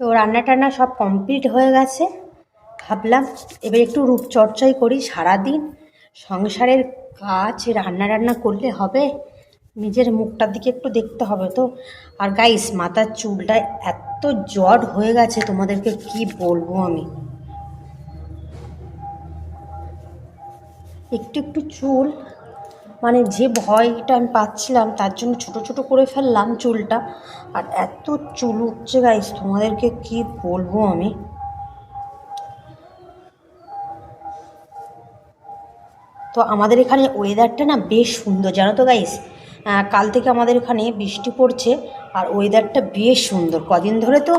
তো রান্না টান্না সব কমপ্লিট হয়ে গেছে। ভাবলাম এবার একটু রূপচর্চাই করি সারাদিন। সংসারের কাজ রান্না রান্না করলে হবে। নিজের মুখটার দিকে একটু দেখতে হবে তো। আর গাইস মাথার চুলটা এত জট হয়ে গেছে, তোমাদেরকে কি বলব আমি? একটু একটু চুল মানে যে ভয়টা আমি পাচ্ছিলাম, তার জন্য ছোট ছোট করে ফেললাম চুলটা। আর এত চুল উঠছে গাইস তোমাদেরকে কি বলব আমি? তো আমাদের এখানে ওয়েদারটা না বেশ সুন্দর, জানো তো গাইস কাল থেকে আমাদের এখানে বৃষ্টি পড়ছে আর ওয়েদারটা বেশ সুন্দর। কদিন ধরে তো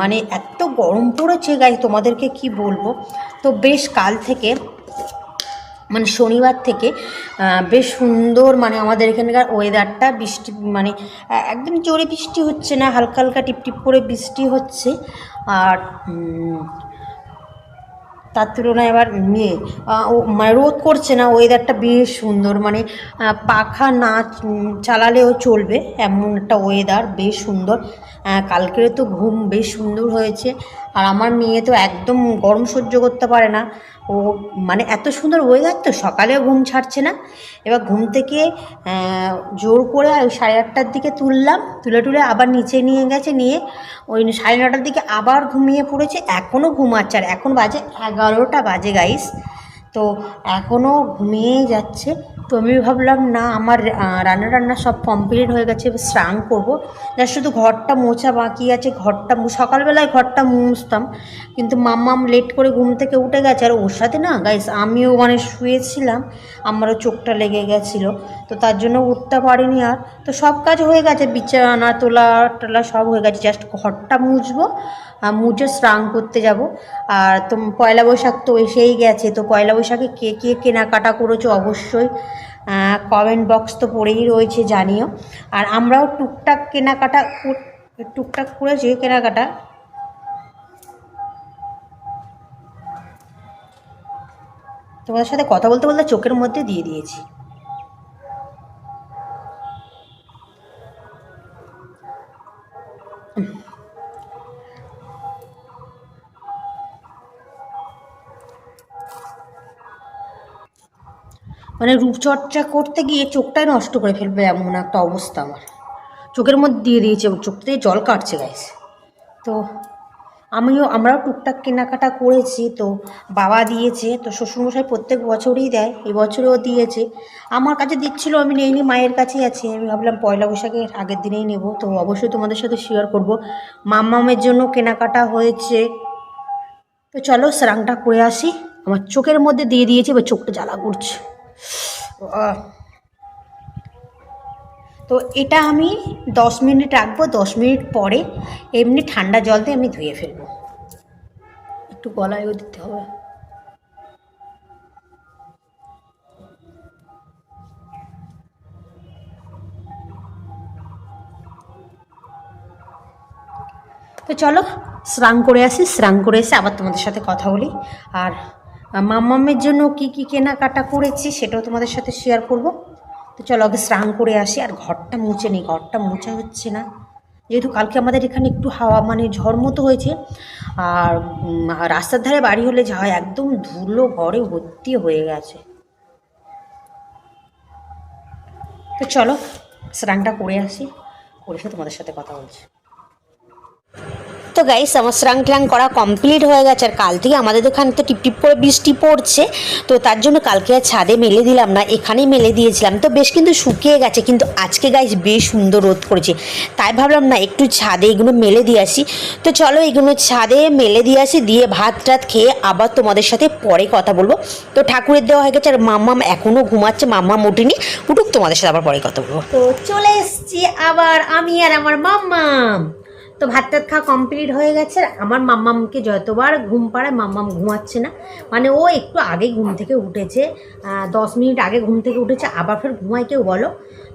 মানে এত গরম পড়েছে গাইস তোমাদেরকে কি বলব? তো বেশ কাল থেকে মানে শনিবার থেকে বেশ সুন্দর মানে আমাদের এখানকার ওয়েদারটা বৃষ্টি মানে একদম জোরে বৃষ্টি হচ্ছে না হালকা হালকা টিপ টিপ করে বৃষ্টি হচ্ছে। আর তার তুলনায় আবার মেয়ে মানে রোদ করছে না ওয়েদারটা বেশ সুন্দর মানে পাখা না চালালেও চলবে এমন একটা ওয়েদার বেশ সুন্দর। আহ, কালকের তো ঘুম বেশ সুন্দর হয়েছে। আর আমার মেয়ে তো একদম গরম সহ্য করতে পারে না। ও মানে এত সুন্দর ওয়েদার তো, সকালেও ঘুম ছাড়ছে না। এবার ঘুম থেকে জোর করে সাড়ে আটটার দিকে তুললাম। তুলে টুলে আবার নিচে নিয়ে গেছে, নিয়ে ওই সাড়ে নটার দিকে আবার ঘুমিয়ে পড়েছে। এখনও ঘুমাচ্ছে আর এখন বাজে এগারোটা বাজে গাইস তো এখনও ঘুমিয়েই যাচ্ছে। তো আমি ভাবলাম, না, আমার রান্না টান্না সব কমপ্লিট হয়ে গেছে, এবার স্নান করব। যা শুধু ঘরটা মোছা বাকি আছে, ঘরটা সকালবেলায় ঘরটা মুছতাম। কিন্তু মাম্মাম লেট করে ঘুম থেকে উঠে গেছে, আর ওর সাথে না গাইস আমিও মানে শুয়েছিলাম, আমারও চোখটা লেগে গেছিল। তো তার জন্য উঠতে পারিনি আর। তো সব কাজ হয়ে গেছে, বিছানা, তোলা, টোলা সব হয়ে গেছে। জাস্ট ঘরটা মুছবো, আর মুছে স্নান করতে যাব। আর তো পয়লা বৈশাখ তো এসেই গেছে, তো পয়লা বৈশাখে কে কে কেনাকাটা করেছ অবশ্যই কমেন্ট বক্স তো পড়েই রয়েছে, জানিও। আর আমরাও টুকটাক কেনাকাটা টুকটাক করেছি কেনাকাটা। তোমাদের সাথে কথা বলতে বলতে চোখের মধ্যে দিয়ে দিয়েছি। মানে রূপচর্চা করতে গিয়ে চোখটাই নষ্ট করে ফেলবে এমন একটা অবস্থা আমার। চোখের মধ্যে দিয়ে দিয়েছে এবং চোখ থেকে জল কাটছে গাইস তো আমিও, আমরাও টুকটাক কেনাকাটা করেছি, তো বাবা দিয়েছে, তো শ্বশুরমশাই প্রত্যেক বছরই দেয়, এই বছরেও দিয়েছে। আমার কাছে দিচ্ছিল, আমি নেইনি, মায়ের কাছেই আছে। আমি ভাবলাম পয়লা বৈশাখের আগের দিনেই নেব, তো অবশ্যই তোমাদের সাথে শেয়ার করব। মাম্মামের জন্য কেনাকাটা হয়েছে। তো চলো স্নানটা করে আসি। আমার চোখের মধ্যে দিয়ে দিয়েছে, এবার চোখটা জ্বালা করছে। তো এটা আমি দশ মিনিট রাখব, দশ মিনিট পরে এমনি ঠান্ডা জল দিয়ে আমি ধুয়ে ফেলব। একটু গলায়ও দিতে হবে। তো চলো স্নান করে আসি, স্নান করে এসে আবার তোমাদের সাথে কথা বলি। আর মাম্মামের জন্য কি কি কেনাকাটা করেছি সেটাও তোমাদের সাথে শেয়ার করব। তো চলো আগে স্নান করে আসি, আর ঘরটা মুছে নিই ঘরটা মুছা হচ্ছে না। যেহেতু কালকে আমাদের এখানে একটু হাওয়া মানে ঝড় মতো হয়েছে, আর রাস্তার ধারে বাড়ি হলে যা একদম ধুলো ঘরে ভর্তি হয়ে গেছে। তো চলো স্নানটা করে আসি, করে তোমাদের সাথে কথা বলছি। তো গাইস আমার স্রাং ট্রাং করা কমপ্লিট হয়ে গেছে আর কাল থেকে আমাদের এখানে তো টিপ টিপ করে বৃষ্টি পড়ছে। তো তার জন্য কালকে আর ছাদে মেলে দিলাম না, এখানেই মেলে দিয়েছিলাম। তো বেশ কিন্তু শুকিয়ে গেছে, কিন্তু আজকে গাইস বেশ সুন্দর রোদ করেছে তাই ভাবলাম না, একটু ছাদে এগুলো মেলে দিয়ে আসি। তো চলো এগুলো ছাদে মেলে দিয়ে আসি, দিয়ে ভাত টাত খেয়ে আবার তোমাদের সাথে পরে কথা বলব। তো ঠাকুরের দেওয়া হয়ে গেছে আর মাম্মাম এখনও ঘুমাচ্ছে, মাম্মাম উঠিনি উঠুক, তোমাদের সাথে আবার পরে কথা বলব। তো চলে এসছি আবার আমি আর আমার মাম্মাম। তো ভাত টাত খাওয়া কমপ্লিট হয়ে গেছে। আমার মাম্মামকে যতবার ঘুম পাড়ায়, মাম্মাম ঘুমাচ্ছে না। মানে ও একটু আগে ঘুম থেকে উঠেছে দশ মিনিট আগে ঘুম থেকে উঠেছে, আবার ফের ঘুমায় কেউ বলো?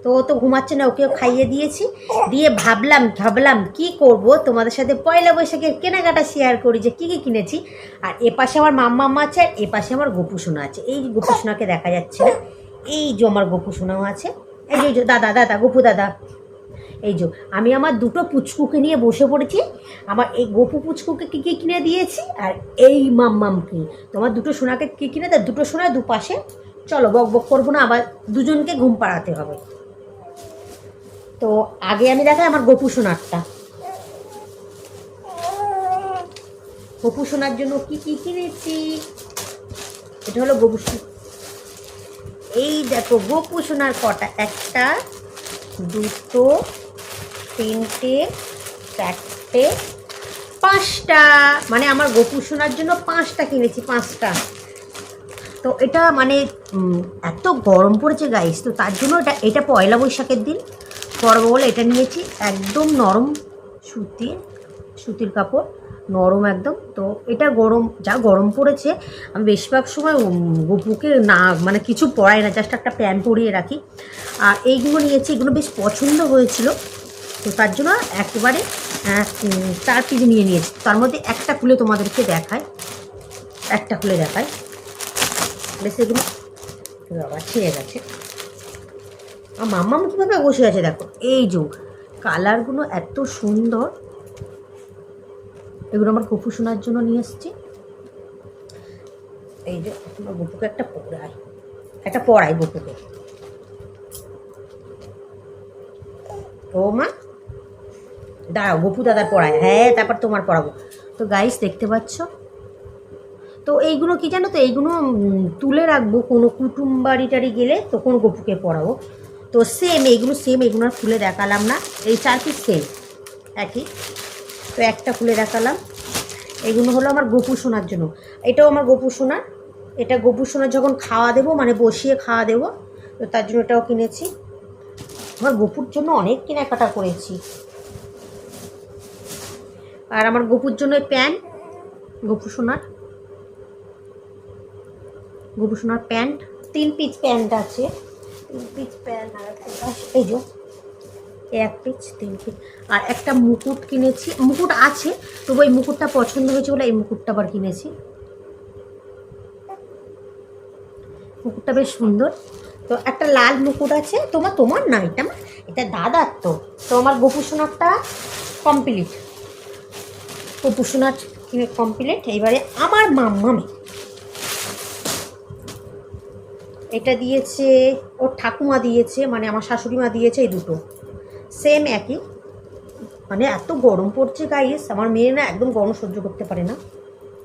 তো ও তো ঘুমাচ্ছে না, ওকেও খাইয়ে দিয়েছি। দিয়ে ভাবলাম ভাবলাম, কি করব? তোমাদের সাথে পয়লা বৈশাখের কেনাকাটা শেয়ার করি যে কী কী কিনেছি। আর এপাশে আমার মাম্মাম আছে, আর এপাশে আমার গোপু সোনা আছে। এই যে গোপু দেখা যাচ্ছে না, এই যে আমার গোপু সোনাও আছে এই যে, দাদা দাদা, গোপু দাদা। এই যে, আমি আমার দুটো পুচকুকে নিয়ে বসে পড়েছি। আমার এই গোপু পুচকুকে কী কী কিনে দিয়েছি? আর এই মাম্মামকে তোমার দুটো সোনাকে কী কিনে দেয়? দুটো সোনা দুপাশে। চলো, বক বক করব না, আবার দুজনকে ঘুম পাড়াতে হবে। তো আগে আমি দেখাই আমার গোপু সোনারটা। গোপু সোনার জন্য কি কি কিনেছি? এটা হলো গোপু এই দেখো, গোপু সোনার কটা? একটা, দুটো তিনটে, চারটে, পাঁচটা। মানে আমার গোপু শোনার জন্য পাঁচটা কিনেছি, পাঁচটা। তো এটা মানে এত গরম পড়েছে গাইস তো তার জন্য এটা এটা পয়লা বৈশাখের দিন। পরব বলে এটা নিয়েছি, একদম নরম সুতির সুতির কাপড়, নরম একদম। তো এটা গরম, যা গরম পড়েছে, আমি বেশিরভাগ সময় বুকে না মানে কিছু পরাই না জাস্ট একটা প্যান্ট পরিয়ে রাখি। আর এইগুলো নিয়েছি, এগুলো বেশ পছন্দ হয়েছিল। তো তার জন্য একেবারে চার পিস নিয়ে নিয়েছি। তার মধ্যে একটা খুলে তোমাদেরকে দেখায় একটা খুলে দেখায় বেশ, এগুলো বাবা ছিঁড়ে গেছে। আর মাম্মাম কীভাবে বসে আছে দেখো? এই যে কালারগুলো এত সুন্দর। এগুলো আমার গপু শোনার জন্য নিয়ে এসেছি। এই যে আমার গপুকে একটা পড়াই। একটা পড়াই গপুকে ও মা দাঁড়াও, গপু দাদার পড়ায়। হ্যাঁ তারপর তোমার পড়াবো। তো গাইস দেখতে পাচ্ছ? তো এইগুলো কি জানো তো? এইগুলো তুলে রাখব কোনো কুটুম বাড়ি টাড়ি গেলে তখন গপুকে পড়াবো। তো সেম এইগুলো সেম এগুলো আর খুলে দেখালাম না। এই চার পিস সেম একই। তো একটা খুলে দেখালাম। এগুলো হলো আমার গোপু সোনার জন্য। এটাও আমার গোপু সোনার। এটা গোপু সোনার যখন খাওয়া দেবো মানে বসিয়ে খাওয়া দেবো, তো তার জন্য এটাও কিনেছি। আমার গোপুর জন্য অনেক কেনাকাটা করেছি। আর আমার গোপুর জন্য প্যান্ট গোপু সোনার গোপু সোনার প্যান্ট, তিন পিচ প্যান্ট আছে। তিন পিচ প্যান্ট আর এই যে, এক পিচ, তিন পিচ। আর একটা মুকুট কিনেছি, মুকুট আছে, তবু এই মুকুটটা পছন্দ হয়েছে বলে এই মুকুটটা আবার কিনেছি। মুকুটটা বেশ সুন্দর। তো একটা লাল মুকুট আছে, তোমার তোমার না, এটা এটা দাদার তো। তো আমার গোপু সোনারটা কমপ্লিট গোপু সোনার কমপ্লিট এইবারে আমার মাম্মামে এটা দিয়েছে, ওর ঠাকুমা দিয়েছে মানে আমার শাশুড়ি মা দিয়েছে এই দুটো। সেম একই। মানে এত গরম পড়ছে গাইস আমার মেয়ে না একদম গরম সহ্য করতে পারে না।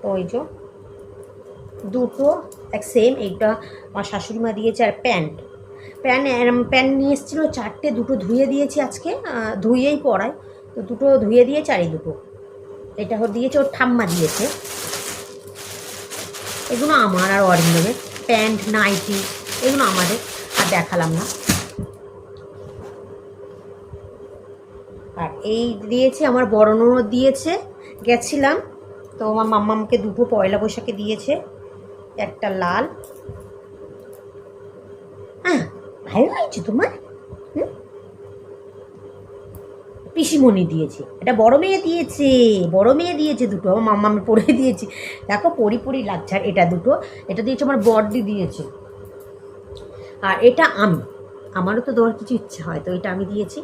তো ওই যে, দুটো, এক সেম এইটা আমার শাশুড়ি মা দিয়েছে আর প্যান্ট। প্যান্ট প্যান্ট নিয়ে এসেছিল, চারটে, দুটো ধুয়ে দিয়েছি আজকে ধুয়েই পরাই তো দুটো ধুয়ে দিয়েছে আর এই দুটো। এটা ওর দিয়েছে ওর ঠাম্মা দিয়েছে। এগুলো আমার আর অরিন্দমের। প্যান্ট, নাইটি, এগুলো আমাদের। আর দেখালাম না। আর এই দিয়েছে, আমার বড় দিয়েছে। গেছিলাম। তো আমার মাম্মামকে দুটো পয়লা বৈশাখে দিয়েছে। একটা লাল। হ্যাঁ ভালো হয়েছে তোমার। পিসিমণি দিয়েছে। এটা বড় মেয়ে দিয়েছে, বড় মেয়ে দিয়েছে দুটো, আমার মাম্মা আমি পরে দিয়েছি। দেখো পরি পরি লাগছে, আর এটা দুটো, এটা দিয়েছে আমার বড়দি দিয়েছে। আর এটা আমি, আমারও তো দেওয়ার কিছু ইচ্ছা হয়, তো এটা আমি দিয়েছি।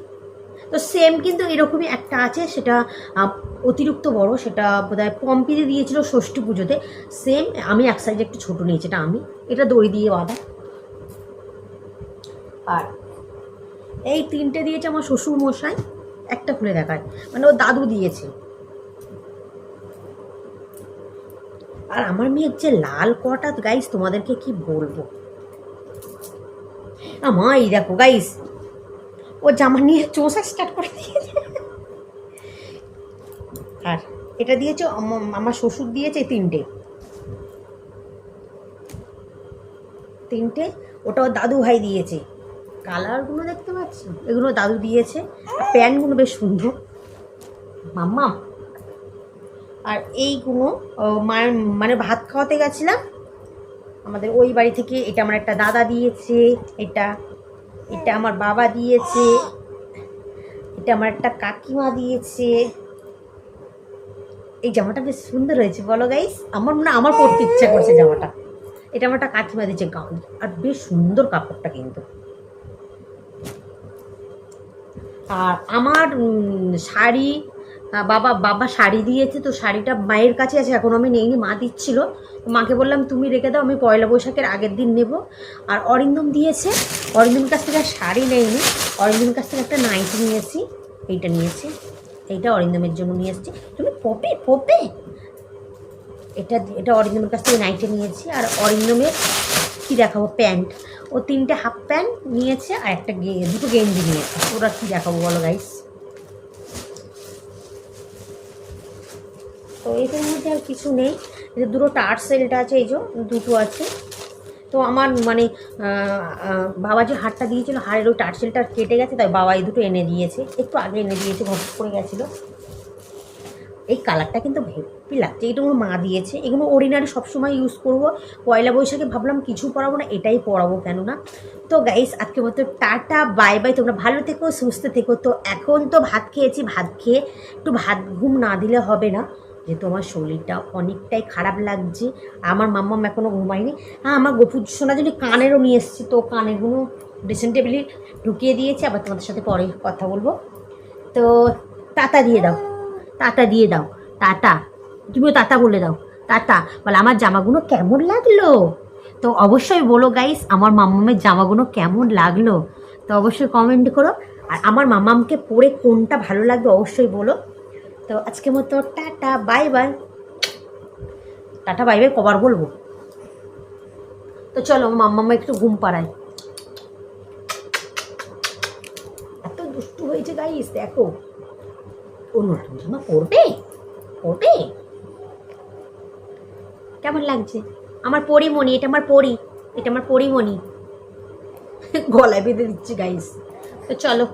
তো সেম কিন্তু এরকমই একটা আছে, সেটা অতিরিক্ত বড়, সেটা বোধহয় পম্পিতে দিয়েছিল ষষ্ঠী পুজোতে। সেম আমি এক সাইজে একটু ছোটো নিয়েছি, এটা আমি, এটা দড়ি দিয়ে বাঁধা। আর এই তিনটে দিয়েছে আমার শ্বশুর মশাই একটা খুলে দেখায়। মানে ও দাদু দিয়েছে। আর আমার মেয়ের যে লাল কটা গাইস তোমাদেরকে কি বলব? আমা, এই দেখো গাইস ও জামা নিয়ে চোষা স্টার্ট করে দিয়েছে। আর এটা দিয়েছে, আম- আমার শ্বশুর দিয়েছে তিনটে। তিনটে, ওটা ওর দাদু ভাই দিয়েছে। কালারগুলো দেখতে পাচ্ছি? এগুলো দাদু দিয়েছে। আর প্যান্টগুলো বেশ সুন্দর। মাম্মা। আর এইগুলো মানে ভাত খাওয়াতে গেছিলাম। আমাদের ওই বাড়ি থেকে এটা আমার একটা দাদা দিয়েছে, এটা এটা আমার বাবা দিয়েছে, এটা আমার একটা কাকিমা দিয়েছে। এই জামাটা বেশ সুন্দর হয়েছে, বলো গাইস আমার মনে আমার পরতে ইচ্ছা করছে জামাটা। এটা আমার একটা কাকিমা দিয়েছে গাউন আর বেশ সুন্দর কাপড়টা কিন্তু। আর আমার শাড়ি বাবা বাবা শাড়ি দিয়েছে, তো শাড়িটা মায়ের কাছে আছে, এখন আমি নেইনি, মা দিচ্ছিল। মাকে বললাম, তুমি রেখে দাও, আমি পয়লা বৈশাখের আগের দিন নেব। আর অরিন্দম দিয়েছে, অরিন্দমের কাছ থেকে শাড়ি নেইনি। অরিন্দমের কাছ থেকে একটা নাইটি নিয়েছি, এইটা নিয়েছি, এইটা অরিন্দমের জন্য নিয়ে এসেছি। তুমি পপে পপে? এটা এটা অরিন্দমের কাছ থেকে নাইটে নিয়েছি, আর অরিন্দমের কী দেখাবো? প্যান্ট। ও তিনটে হাফ প্যান্ট নিয়েছে আর একটা গে- দুটো গেঞ্জি নিয়েছে। ওরা কী দেখাবো বলো গাইস তো এটার মধ্যে আর কিছু নেই। যে দুটো টার্সেলটা আছে, এই যে দুটো আছে। তো আমার মানে বাবা যে হারটা দিয়েছিল, হারের ওই টার্সেলটা কেটে গেছে, তাই বাবা এই দুটো এনে দিয়েছে। একটু আগে এনে দিয়েছে ঘট করে গেছিল। এই কালারটা কিন্তু হেপি লাগছে? এটা আমার মা দিয়েছে। এগুলো অর্ডিনারি সবসময় ইউজ করব। পয়লা বৈশাখে ভাবলাম কিছু পরাবো না, এটাই পরাবো কেননা তো গাইস আজকে মতো টাটা বাই বাই তোমরা ভালো থেকো, সুস্থ থেকো। তো এখন তো ভাত খেয়েছি, ভাত খেয়ে একটু ভাত ঘুম না দিলে হবে না। যেহেতু আমার শরীরটা অনেকটাই খারাপ লাগছে, আমার মাম্মাম এখনও ঘুমায়নি। হ্যাঁ আমার গোপুর শোনার জন্য কানেরও নিয়ে এসেছি, তো কানেরগুলো ড্রেসিং টেবিলে ঢুকিয়ে দিয়েছি। আবার তোমাদের সাথে পরে কথা বলব। তো টাটা দিয়ে দাও। টাটা দিয়ে দাও। টাটা তুমিও টাটা বলে দাও। টাটা বলে আমার জামাগুলো কেমন লাগল? তো অবশ্যই বলো গাইস আমার মাম্মামের জামাগুলো কেমন লাগল? তো অবশ্যই কমেন্ট করো। আর আমার মামামকে পরে কোনটা ভালো লাগবে অবশ্যই বলো। তো আজকে মতো tata bye bye tata bye bye কবার বলব? তো চলো মাম্মাম্মা একটু ঘুম পাড়ায়। এত দুষ্টু হয়েছে গাইস দেখো। ও নতুন জামা পরবে পরবে কেমন লাগছে? আমার পরিমণি, এটা আমার পরি, এটা আমার পরিমণি। গলায় বেঁধে দিচ্ছি গাইস তো চলো।